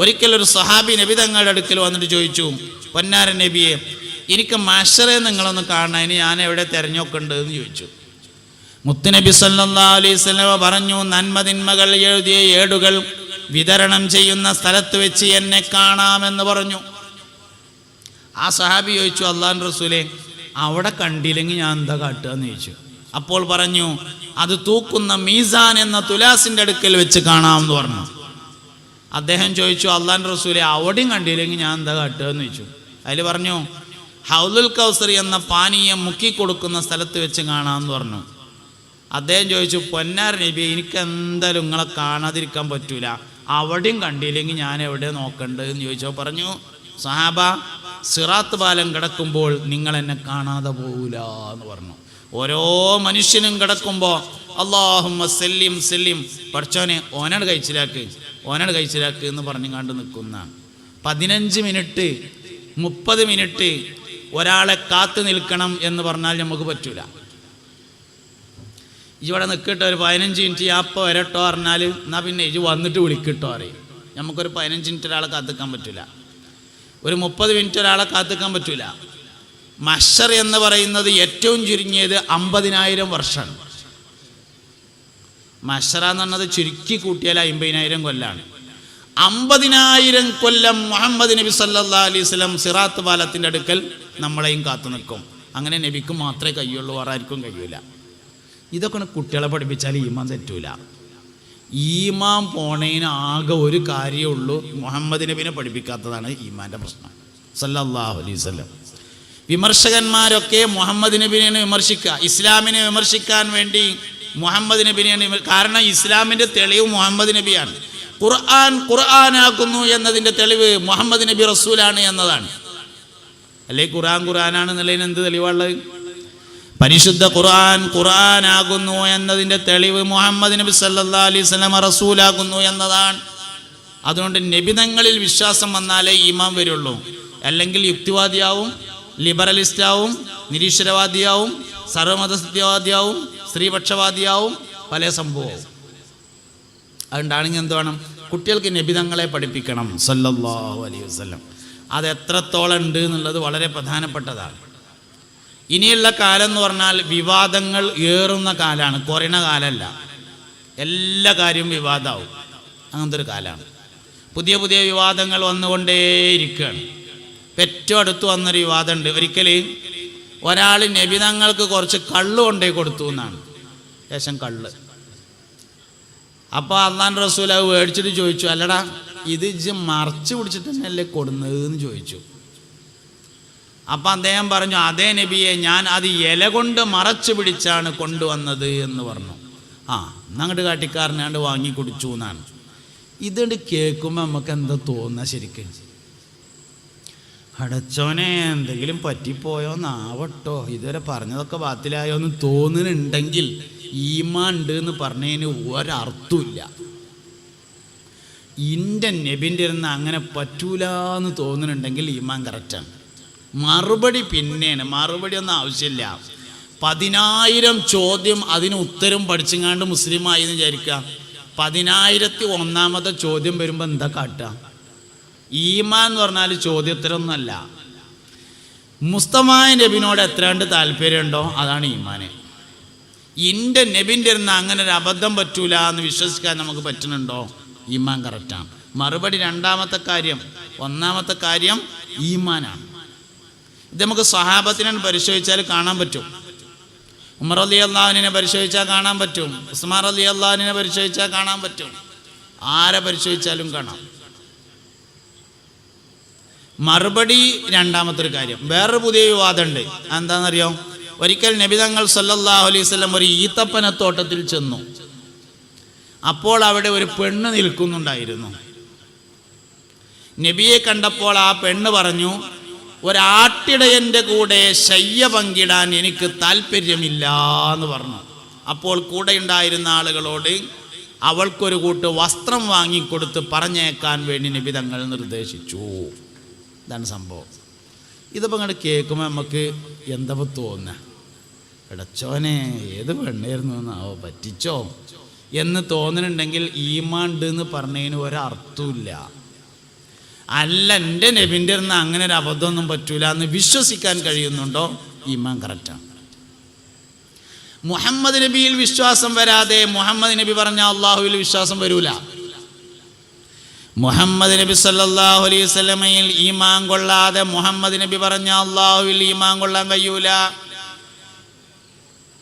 ഒരിക്കൽ ഒരു സഹാബി നബി തങ്ങളുടെ അടുക്കൽ വന്നിട്ട് ചോദിച്ചു പൊന്നാരൻ നബിയെ എനിക്ക് മാഷറെ നിങ്ങളൊന്ന് കാണാൻ ഞാൻ എവിടെ തിരഞ്ഞൊക്കെണ്ട് എന്ന് ചോദിച്ചു. മുത്തുനബി സല്ലാ അലൈഹി പറഞ്ഞു നന്മതിന്മകൾ എഴുതിയ ഏടുകൾ വിതരണം ചെയ്യുന്ന സ്ഥലത്ത് വെച്ച് എന്നെ കാണാമെന്ന് പറഞ്ഞു. ആ സഹാബി ചോദിച്ചു അള്ളാൻ റസൂലെ അവിടെ കണ്ടില്ലെങ്കിൽ ഞാൻ എന്താ കാട്ടുക എന്ന് ചോദിച്ചു. അപ്പോൾ പറഞ്ഞു അത് തൂക്കുന്ന മീസാൻ എന്ന തുലാസിന്റെ അടുക്കൽ വെച്ച് കാണാമെന്ന് പറഞ്ഞു. അദ്ദേഹം ചോദിച്ചു അള്ളാൻ റസൂലെ അവിടെയും കണ്ടില്ലെങ്കിൽ ഞാൻ എന്താ കാട്ടുക എന്ന് ചോദിച്ചു. അതിൽ പറഞ്ഞു ഹൗലുൽ കൗസറി എന്ന പാനീയം മുക്കി കൊടുക്കുന്ന സ്ഥലത്ത് വെച്ച് കാണാമെന്ന് പറഞ്ഞു. അദ്ദേഹം ചോദിച്ചു പൊന്നാർ നബി എനിക്ക് എന്തായാലും നിങ്ങളെ കാണാതിരിക്കാൻ പറ്റൂല. അവിടെയും കണ്ടില്ലെങ്കിൽ ഞാൻ എവിടെ നോക്കണ്ടത് എന്ന് ചോദിച്ചോ പറഞ്ഞു സഹാബ സിറാത്ത് പാലം കിടക്കുമ്പോൾ നിങ്ങൾ എന്നെ കാണാതെ പോകൂല എന്ന് പറഞ്ഞു. ഓരോ മനുഷ്യനും കിടക്കുമ്പോൾ അള്ളാഹുമ്മ സെല്ലിം സെല്ലിം. പഠിച്ചോനെ ഓനാട് കഴിച്ചിലാക്ക് ഓനാട് കഴിച്ചിലാക്ക് എന്ന് പറഞ്ഞു കണ്ട് നിൽക്കുന്ന പതിനഞ്ച് മിനിറ്റ് മുപ്പത് മിനിറ്റ് ഒരാളെ കാത്തു നിൽക്കണം എന്ന് പറഞ്ഞാൽ നമുക്ക് പറ്റൂല. ഇവിടെ നിൽക്കട്ടെ ഒരു പതിനഞ്ച് മിനിറ്റ് അപ്പോൾ വരട്ടോ പറഞ്ഞാൽ എന്നാൽ പിന്നെ ഇജ് വന്നിട്ട് വിളിക്കട്ടോ അറിയും നമുക്കൊരു പതിനഞ്ച് മിനിറ്റ് ഒരാളെ കാത്തിക്കാൻ പറ്റില്ല ഒരു മുപ്പത് മിനിറ്റ് ഒരാളെ കാത്തിക്കാൻ പറ്റില്ല മഷർ എന്ന് പറയുന്നത് ഏറ്റവും ചുരുങ്ങിയത് അമ്പതിനായിരം വർഷമാണ്. മഷറ എന്ന് പറഞ്ഞത് ചുരുക്കി കൂട്ടിയാൽ അമ്പതിനായിരം കൊല്ലാണ്. അമ്പതിനായിരം കൊല്ലം മുഹമ്മദ് നബി സല്ലാ അലൈഹി സ്വലം സിറാത്ത് പാലത്തിന്റെ അടുക്കൽ നമ്മളെയും കാത്തു നിൽക്കും. അങ്ങനെ നബിക്ക് മാത്രമേ കഴിയുള്ളൂ വേറെ ആർക്കും കഴിയൂല. ഇതൊക്കെ കുട്ടികളെ പഠിപ്പിച്ചാൽ ഈമാൻ തെറ്റൂല. ഈമാൻ പോണേന് ആകെ ഒരു കാര്യമേ ഉള്ളൂ മുഹമ്മദ് നബിനെ പഠിപ്പിക്കാത്തതാണ് ഈമാന്റെ പ്രശ്നം. സല്ലാഹു അലൈഹി വിമർശകന്മാരൊക്കെ മുഹമ്മദ് നബിനെ വിമർശിക്കുക. ഇസ്ലാമിനെ വിമർശിക്കാൻ വേണ്ടി മുഹമ്മദ് നബിനെയാണ് കാരണം ഇസ്ലാമിന്റെ തെളിവ് മുഹമ്മദ് നബിയാണ്. ഖുർആൻ ഖുർആനാക്കുന്നു എന്നതിന്റെ തെളിവ് മുഹമ്മദ് നബി റസൂലാണ് എന്നതാണ്. അല്ലെ? ഖുർആൻ ഖുർആനാണ് എന്നുള്ളതിന് എന്ത് തെളിവുള്ളത്? പരിശുദ്ധ ഖുർആൻ ഖുർആനാകുന്നു എന്നതിന്റെ തെളിവ് മുഹമ്മദ് നബി സല്ലാ അലൈഹി സ്വലമ റസൂലാകുന്നു എന്നതാണ്. അതുകൊണ്ട് നബിതങ്ങളിൽ വിശ്വാസം വന്നാലേ ഈമാൻ വരുള്ളൂ. അല്ലെങ്കിൽ യുക്തിവാദിയാവും ലിബറലിസ്റ്റാവും നിരീശ്വരവാദിയാവും സർവമതസത്യവാദിയാവും സ്ത്രീപക്ഷവാദിയാവും പല സംഭവവും. അതുകൊണ്ടാണെങ്കിൽ എന്ത് വേണം? കുട്ടികൾക്ക് നബിതങ്ങളെ പഠിപ്പിക്കണം സല്ലല്ലാഹു അലൈഹി വസല്ലം. അത് എത്രത്തോളം ഉണ്ട് എന്നുള്ളത് വളരെ പ്രധാനപ്പെട്ടതാണ്. ഇനിയുള്ള കാലം എന്ന് പറഞ്ഞാൽ വിവാദങ്ങൾ ഏറുന്ന കാലമാണ് കുറയുന്ന കാലമല്ല എല്ലാ കാര്യവും വിവാദമാവും അങ്ങനത്തെ ഒരു കാലമാണ് പുതിയ പുതിയ വിവാദങ്ങൾ വന്നുകൊണ്ടേയിരിക്കുകയാണ്. ഏറ്റവും അടുത്ത് വന്നൊരു വിവാദമുണ്ട്. ഒരിക്കൽ ഒരാൾ നബിതങ്ങൾക്ക് കുറച്ച് കള്ള് കൊണ്ടേ കൊടുത്തു എന്നാണ്. ശേഷം കള്ള്. അപ്പോൾ അള്ളാൻ റസൂൽ അത് മേടിച്ചിട്ട് ചോദിച്ചു അല്ലടാ ഇത് ഇജ്ജ് മറച്ചു പിടിച്ചിട്ട് തന്നെയല്ലേ കൊടുന്നത് ചോദിച്ചു. അപ്പം അദ്ദേഹം പറഞ്ഞു അതേ നബിയെ ഞാൻ അത് ഇല കൊണ്ട് മറച്ചു പിടിച്ചാണ് കൊണ്ടുവന്നത് എന്ന് പറഞ്ഞു. ആ എന്നങ്ങോട്ട് കാട്ടിക്കാരനാണ്ട് വാങ്ങി കുടിച്ചു എന്നാണ്. ഇതുകൊണ്ട് കേൾക്കുമ്പോൾ നമുക്ക് എന്താ തോന്നുക ശരിക്കും? അടച്ചോനെ എന്തെങ്കിലും പറ്റിപ്പോയോ? എന്നാവട്ടോ ഇതുവരെ പറഞ്ഞതൊക്കെ ബാത്തിലായോ എന്ന് തോന്നുന്നുണ്ടെങ്കിൽ ഈമാൻ ഉണ്ട് എന്ന് പറഞ്ഞതിന് ഒരർത്ഥമില്ല ഇന്റെ നബിന്റെ ഇരുന്ന് അങ്ങനെ പറ്റൂല എന്ന് തോന്നുന്നുണ്ടെങ്കിൽ ഈമാൻ കറക്റ്റാണ്. മറുപടി പിന്നെയാണ്. മറുപടി ഒന്നും ആവശ്യമില്ല. പതിനായിരം ചോദ്യം അതിന് ഉത്തരം പഠിച്ചങ്ങാണ്ട് മുസ്ലിമായി എന്ന് വിചാരിക്കുക. പതിനായിരത്തി ഒന്നാമത്തെ ചോദ്യം വരുമ്പോൾ എന്താ കാട്ടുക? ഈമാൻ എന്ന് പറഞ്ഞാൽ ചോദ്യത്തിലൊന്നുമല്ല മുസ്തമായ നബിനോട് എത്രയാണ്ട് താല്പര്യമുണ്ടോ? അതാണ് ഈമാന്. ഇന്റെ നബിന്റെ ഇരുന്ന് അങ്ങനെ ഒരു അബദ്ധം പറ്റൂല എന്ന് വിശ്വസിക്കാൻ നമുക്ക് പറ്റുന്നുണ്ടോ? ഈമാൻ കറക്റ്റാണ് മറുപടി രണ്ടാമത്തെ കാര്യം ഒന്നാമത്തെ കാര്യം ഈമാനാണ്. ഇത് നമുക്ക് സ്വഹാബത്തിനെ പരിശോധിച്ചാൽ കാണാൻ പറ്റും. ഉമർ അലി അള്ളാഹുവിനെ പരിശോധിച്ചാൽ കാണാൻ പറ്റും. ഉസ്മാർ അലി അള്ളാഹുവിനെ പരിശോധിച്ചാൽ കാണാൻ പറ്റും. ആരെ പരിശോധിച്ചാലും കാണാം. മറുപടി രണ്ടാമത്തെ ഒരു കാര്യം. വേറൊരു പുതിയ വിവാദമുണ്ട്. എന്താണെന്നറിയോ ഒരിക്കൽ നബിതങ്ങൾ സല്ലല്ലാഹു അലൈഹി വസല്ലം ഒരു ഈത്തപ്പനത്തോട്ടത്തിൽ ചെന്നു. അപ്പോൾ അവിടെ ഒരു പെണ്ണ് നിൽക്കുന്നുണ്ടായിരുന്നു. നബിയെ കണ്ടപ്പോൾ ആ പെണ്ണ് പറഞ്ഞു ഒരാട്ടിടയന്റെ കൂടെ ശയ്യ പങ്കിടാൻ എനിക്ക് താല്പര്യമില്ല എന്ന് പറഞ്ഞു. അപ്പോൾ കൂടെ ഉണ്ടായിരുന്ന ആളുകളോട് അവൾക്കൊരു കൂട്ട് വസ്ത്രം വാങ്ങിക്കൊടുത്ത് പറഞ്ഞേക്കാൻ വേണ്ടി നിബിതങ്ങൾ നിർദ്ദേശിച്ചു. ഇതാണ് സംഭവം. ഇതിപ്പോൾ അങ്ങോട്ട് കേൾക്കുമ്പോൾ നമുക്ക് എന്താ തോന്നുക ഇടച്ചോനെ ഏത് പെണ്ണായിരുന്നു എന്നാവോ പറ്റിച്ചോ? എന്ന് തോന്നുന്നുണ്ടെങ്കിൽ ഈമാണ്ട് എന്ന് പറഞ്ഞതിന് ഒരർത്ഥമില്ല അല്ല എന്റെ നബിന്റെ ഇരുന്ന് അങ്ങനെ ഒരു അബദ്ധമൊന്നും പറ്റൂല എന്ന് വിശ്വസിക്കാൻ കഴിയുന്നുണ്ടോ? ഈമാൻ കറക്റ്റാണ് മുഹമ്മദ് നബിയിൽ വിശ്വാസം വരാതെ മുഹമ്മദ് നബി പറഞ്ഞ അള്ളാഹുവിൽ വിശ്വാസം വരൂല. മുഹമ്മദ് നബി സല്ലാഹു അലൈഹി വസല്ലമയിൽ ഈമാൻ കൊള്ളാതെ മുഹമ്മദ് നബി പറഞ്ഞ അള്ളാഹുവിൽ ഈമാൻ കൊള്ളാൻ കഴിയൂല.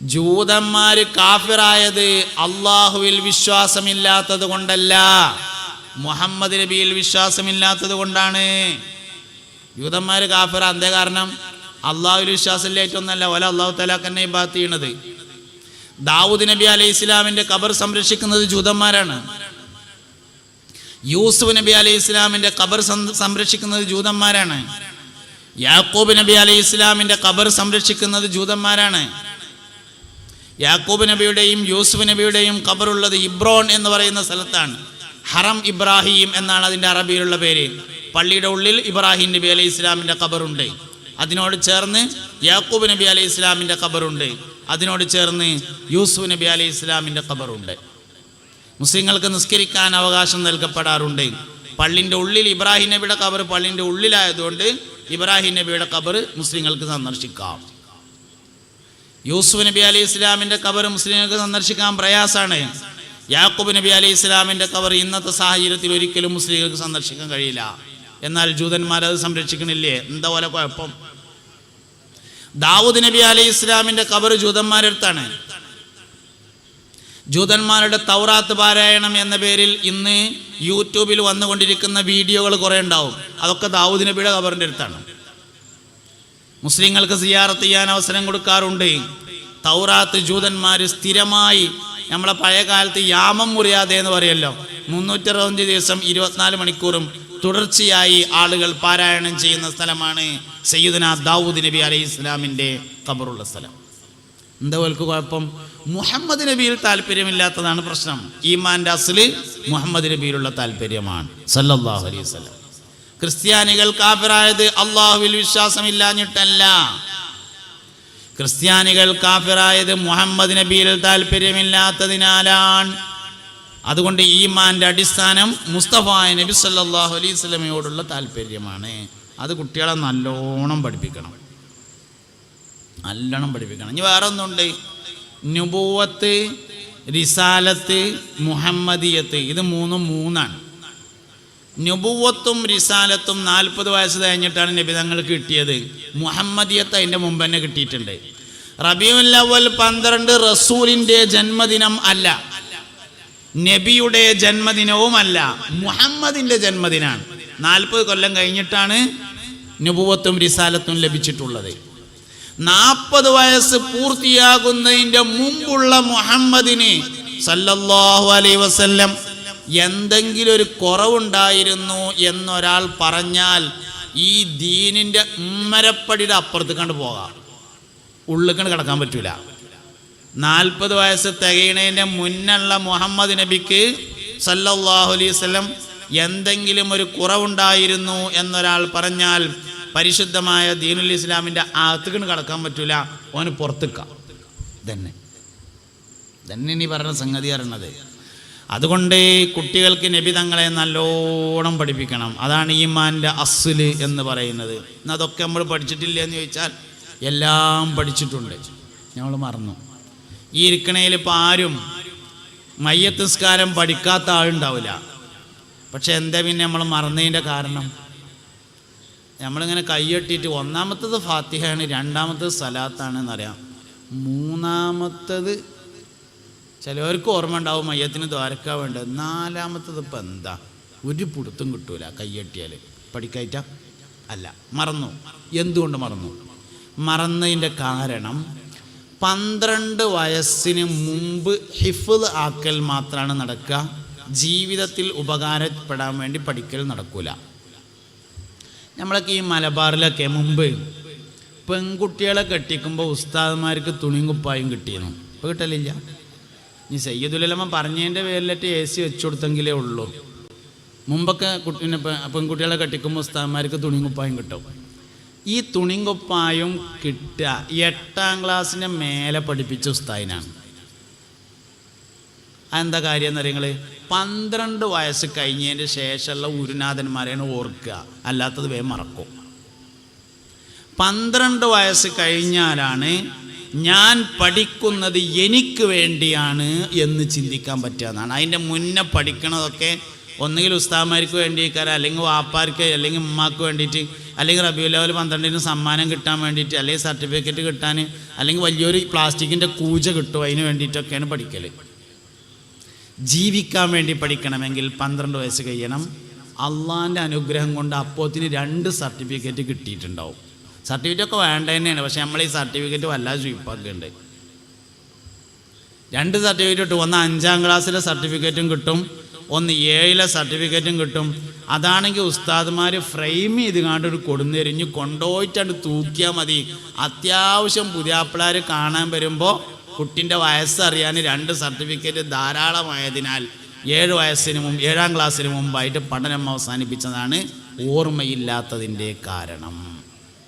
ജൂതന്മാര് കാഫിറായത് അള്ളാഹുവിൽ വിശ്വാസമില്ലാത്തത് കൊണ്ടല്ല. മുഹമ്മദ് നബിയിൽ വിശ്വാസമില്ലാത്തത് കൊണ്ടാണ്. ജൂതന്മാര് കാഫിറ എന്തേ കാരണം? അള്ളാഹുവിൽ വിശ്വാസമില്ലായിട്ടൊന്നല്ല ഒല അള്ളാഹു തലാക്കന്നെ ഇബാത്ത് ചെയ്യണത്. ദാവൂദ് നബി അലൈഹി ഇസ്ലാമിന്റെ ഖബർ സംരക്ഷിക്കുന്നത് ജൂതന്മാരാണ്. യൂസുഫ് നബി അലൈഹി ഇസ്ലാമിന്റെ ഖബർ സംരക്ഷിക്കുന്നത് ജൂതന്മാരാണ്. യാക്കൂബ് നബി അലൈഹി ഇസ്ലാമിന്റെ ഖബർ സംരക്ഷിക്കുന്നത് ജൂതന്മാരാണ്. യാക്കൂബ് നബിയുടെയും യൂസുഫ് നബിയുടെയും ഖബറുള്ളത് ഇബ്രോൺ എന്ന് പറയുന്ന സ്ഥലത്താണ്. ഹറം ഇബ്രാഹിം എന്നാണ് അതിന്റെ അറബിയിലുള്ള പേര്. പള്ളിയുടെ ഉള്ളിൽ ഇബ്രാഹിം നബി അലൈഹി ഇസ്ലാമിന്റെ ഖബറുണ്ട് അതിനോട് ചേർന്ന് യാക്കൂബ് നബി അലൈഹി ഇസ്ലാമിന്റെ ഖബറുണ്ട് അതിനോട് ചേർന്ന് യൂസുഫ് നബി അലൈഹി ഇസ്ലാമിന്റെ ഖബറുണ്ട് മുസ്ലിങ്ങൾക്ക് നിസ്കരിക്കാൻ അവകാശം നൽകപ്പെടാറുണ്ട്. പള്ളിന്റെ ഉള്ളിൽ ഇബ്രാഹിം നബിയുടെ കബർ പള്ളിന്റെ ഉള്ളിലായതുകൊണ്ട് ഇബ്രാഹിം നബിയുടെ കബർ മുസ്ലിങ്ങൾക്ക് സന്ദർശിക്കാം. യൂസുഫ് നബി അലൈഹി ഇസ്ലാമിന്റെ കബർ മുസ്ലിങ്ങൾക്ക് സന്ദർശിക്കാൻ പ്രയാസമാണ്. യാക്കൂബ് നബി അലൈഹി ഇസ്ലാമിന്റെ ഖബർ ഇന്നത്തെ സാഹചര്യത്തിൽ ഒരിക്കലും മുസ്ലിങ്ങൾക്ക് സന്ദർശിക്കാൻ കഴിയില്ല. എന്നാൽ ജൂതന്മാരത് സംരക്ഷിക്കണില്ലേ? എന്താ പോലെ കുഴപ്പം? ദാവൂദ് നബി അലൈഹി ഇസ്ലാമിന്റെ കബർ ജൂതന്മാരടുത്താണ് ജൂതന്മാരുടെ തൗറാത്ത് പാരായണം എന്ന പേരിൽ ഇന്ന് യൂട്യൂബിൽ വന്നുകൊണ്ടിരിക്കുന്ന വീഡിയോകൾ കുറേ ഉണ്ടാവും. അതൊക്കെ ദാവൂദ് നബിയുടെ ഖബറിന്റെ അടുത്താണ്. മുസ്ലിങ്ങൾക്ക് സിയാറത്ത് ചെയ്യാൻ അവസരം കൊടുക്കാറുണ്ട്. തൗറാത്ത് ജൂതന്മാർ സ്ഥിരമായി നമ്മളെ പഴയ കാലത്ത് യാമം മുറിയാതെ എന്ന് പറയല്ലോ. മുന്നൂറ്ററുപത്തഞ്ച് ദിവസം ഇരുപത്തിനാല് മണിക്കൂറും തുടർച്ചയായി ആളുകൾ പാരായണം ചെയ്യുന്ന സ്ഥലമാണ് സയ്യിദന ദാവൂദ് നബി അലൈഹി ഇസ്ലാമിന്റെ ഖബറുള്ള സ്ഥലം. എന്താ പോൽക്ക് കുഴപ്പം? മുഹമ്മദ് നബിയിൽ താല്പര്യമില്ലാത്തതാണ് പ്രശ്നം. ഈമാന്റെ അസിൽ മുഹമ്മദ് നബിയിലുള്ള താല്പര്യമാണ്. സല്ലല്ലാഹു അലൈഹി വസല്ലം. ക്രിസ്ത്യാനികൾ കാഫിറായത് അള്ളാഹുവിൽ വിശ്വാസമില്ലാഞ്ഞിട്ടല്ല. ക്രിസ്ത്യാനികൾ കാഫിറായത് മുഹമ്മദ് നബിയിൽ താല്പര്യമില്ലാത്തതിനാലാണ്. അതുകൊണ്ട് ഈമാന്റെ അടിസ്ഥാനം മുസ്തഫ നബി സല്ലാഹു അലൈഹി സ്വലമയോടുള്ള താല്പര്യമാണ്. അത് കുട്ടികളെ നല്ലോണം പഠിപ്പിക്കണം. നല്ലോണം പഠിപ്പിക്കണം. ഇനി വേറെ ഒന്നുണ്ട് നുബൂവത്ത് റിസാലത്ത് മുഹമ്മദിയത്ത്. ഇത് മൂന്നും മൂന്നാണ്. നുബുവത്തും റിസാലത്തും നാൽപ്പത് വയസ്സ് കഴിഞ്ഞിട്ടാണ് നബി തങ്ങൾക്ക് കിട്ടിയത്. മുഹമ്മദിയത്ത് അതിന്റെ മുമ്പ് തന്നെ കിട്ടിയിട്ടുണ്ട്. റബിയുല്ലവൽ പന്ത്രണ്ട് റസൂലിന്റെ ജന്മദിനം അല്ല. നബിയുടെ ജന്മദിനവുമല്ല. മുഹമ്മദിന്റെ ജന്മദിനാണ്. നാൽപ്പത് കൊല്ലം കഴിഞ്ഞിട്ടാണ് നുബുവത്തും റിസാലത്തും ലഭിച്ചിട്ടുള്ളത്. നാൽപ്പത് വയസ്സ് പൂർത്തിയാകുന്നതിന്റെ മുമ്പുള്ള മുഹമ്മദിന് സല്ലല്ലാഹു അലൈ വസല്ലം എന്തെങ്കിലും ഒരു കുറവുണ്ടായിരുന്നു എന്നൊരാൾ പറഞ്ഞാൽ ഈ ദീനിന്റെ ഉമ്മരപ്പടിയുടെ അപ്പുറത്ത് കണ്ട് പോകാം. ഉള്ളിൽ കണ്ട് കിടക്കാൻ പറ്റൂല. നാൽപ്പത് വയസ്സ് തികയണേന്റെ മുന്നുള്ള മുഹമ്മദ് നബിക്ക് സല്ലല്ലാഹു അലൈഹി വസല്ലം എന്തെങ്കിലും ഒരു കുറവുണ്ടായിരുന്നു എന്നൊരാൾ പറഞ്ഞാൽ പരിശുദ്ധമായ ദീനുൽ ഇസ്ലാമിന്റെ അകത്തേക്ക് കടക്കാൻ പറ്റൂല. ഓന് പുറത്തേക്കാം. തന്നെ തന്നെ ഇനി പറഞ്ഞ സംഗതി അറിയണത് അതുകൊണ്ട് കുട്ടികൾക്ക് നബി തങ്ങളെ നല്ലോണം പഠിപ്പിക്കണം. അതാണ് ഈമാന്റെ അസ്ല് എന്ന് പറയുന്നത്. ഇന്ന് അതൊക്കെ നമ്മൾ പഠിച്ചിട്ടില്ല എന്ന് ചോദിച്ചാൽ എല്ലാം പഠിച്ചിട്ടുണ്ട്. ഞങ്ങൾ മറന്നു. ഈ ഇരിക്കണയിൽ ഇപ്പോൾ ആരും മയ്യത്ത് നിസ്കാരം പഠിക്കാത്ത ആളുണ്ടാവില്ല. പക്ഷെ എന്താ പിന്നെ നമ്മൾ മറന്നതിന്റെ കാരണം? നമ്മളിങ്ങനെ കൈയെട്ടിയിട്ട് ഒന്നാമത്തത് ഫാത്തിഹയാണ് രണ്ടാമത്തത് സലാത്താണ് എന്നറിയാം മൂന്നാമത്തത് ചിലവർക്ക് ഓർമ്മ ഉണ്ടാവും മയ്യത്തിന് ദ്വാരക്ക വേണ്ടത്. നാലാമത്തത് ഇപ്പം എന്താ? ഒരു പുടുത്തും കിട്ടൂല കൈയെട്ടിയാൽ പഠിക്കായിട്ട? അല്ല മറന്നു. എന്തുകൊണ്ട് മറന്നു? മറന്നതിന്റെ കാരണം പന്ത്രണ്ട് വയസ്സിന് മുമ്പ് ഹിഫ്ദ് ആക്കൽ മാത്രമാണ് നടക്കുക. ജീവിതത്തിൽ ഉപകാരപ്പെടാൻ വേണ്ടി പഠിക്കൽ നടക്കൂല. നമ്മളൊക്കെ ഈ മലബാറിലൊക്കെ മുമ്പ് പെൺകുട്ടികളെ കെട്ടിക്കുമ്പോൾ ഉസ്താദന്മാർക്ക് തുണിയും കുപ്പായും കിട്ടിയിരുന്നു. ഇപ്പോൾ കിട്ടലില്ല. ഇനി സയ്യദുലമ പറഞ്ഞതിന്റെ പേരിലിട്ട് എ സി വെച്ചു കൊടുത്തെങ്കിലേ ഉള്ളൂ. മുമ്പൊക്കെ കുട്ടീനെ പെൺകുട്ടികളെ കെട്ടിക്കുമ്പോൾ ഉസ്താദന്മാർക്ക് തുണിയും കുപ്പായും കിട്ടും. ഈ തുണിയും കുപ്പായും കിട്ടുക എട്ടാം ക്ലാസ്സിന്റെ മേലെ പഠിപ്പിച്ച ഉസ്താദിനാണ്. അതെന്താ കാര്യം എന്ന് അറിയങ്ങൾ പന്ത്രണ്ട് വയസ്സ് കഴിഞ്ഞതിന് ശേഷമുള്ള ഗുരുനാഥന്മാരെയാണ് ഓർക്കുക. അല്ലാത്തത് വേ മറക്കും. പന്ത്രണ്ട് വയസ്സ് കഴിഞ്ഞാലാണ് ഞാൻ പഠിക്കുന്നത് എനിക്ക് വേണ്ടിയാണ് എന്ന് ചിന്തിക്കാൻ പറ്റുക എന്നാണ്. അതിന്റെ മുന്നേ പഠിക്കണതൊക്കെ ഒന്നുകിൽ ഉസ്താമാർക്ക് വേണ്ടിയിരിക്കാറ് അല്ലെങ്കിൽ വാപ്പാർക്ക് അല്ലെങ്കിൽ ഉമ്മാക്ക് വേണ്ടിയിട്ട് അല്ലെങ്കിൽ റബിയു ലെവൽ പന്ത്രണ്ടിന് സമ്മാനം കിട്ടാൻ വേണ്ടിയിട്ട് അല്ലെങ്കിൽ സർട്ടിഫിക്കറ്റ് കിട്ടാൻ അല്ലെങ്കിൽ വലിയൊരു പ്ലാസ്റ്റിക്കിന്റെ കൂജ കിട്ടും അതിന് വേണ്ടിയിട്ടൊക്കെയാണ് പഠിക്കൽ ജീവിക്കാൻ വേണ്ടി പഠിക്കണമെങ്കിൽ പന്ത്രണ്ട് വയസ്സ് കഴിയണം. അള്ളാന്റെ അനുഗ്രഹം കൊണ്ട് അപ്പോത്തിന് രണ്ട് സർട്ടിഫിക്കറ്റ് കിട്ടിയിട്ടുണ്ടാവും. സർട്ടിഫിക്കറ്റ് ഒക്കെ വേണ്ട തന്നെയാണ് പക്ഷെ നമ്മൾ ഈ സർട്ടിഫിക്കറ്റ് വല്ലാതെ ചുയിപ്പാക്കുന്നുണ്ട് രണ്ട് സർട്ടിഫിക്കറ്റ് കിട്ടും. ഒന്ന് അഞ്ചാം ക്ലാസ്സിലെ സർട്ടിഫിക്കറ്റും കിട്ടും. ഒന്ന് ഏഴിലെ സർട്ടിഫിക്കറ്റും കിട്ടും. അതാണെങ്കിൽ ഉസ്താദ്മാർ ഫ്രെയിം ചെയ്ത് കണ്ട് ഒരു കൊടുന്നെരിഞ്ഞ് കൊണ്ടുപോയിട്ടാണ്ട് തൂക്കിയാൽ മതി. അത്യാവശ്യം പുതിയാപ്പിളാർ കാണാൻ വരുമ്പോൾ കുട്ടിന്റെ വയസ്സറിയാൻ രണ്ട് സർട്ടിഫിക്കറ്റ് ധാരാളമായതിനാൽ ഏഴ് വയസ്സിന് മുമ്പ് ഏഴാം ക്ലാസ്സിന് മുമ്പായിട്ട് പഠനം അവസാനിപ്പിച്ചതാണ് ഓർമ്മയില്ലാത്തതിന്റെ കാരണം.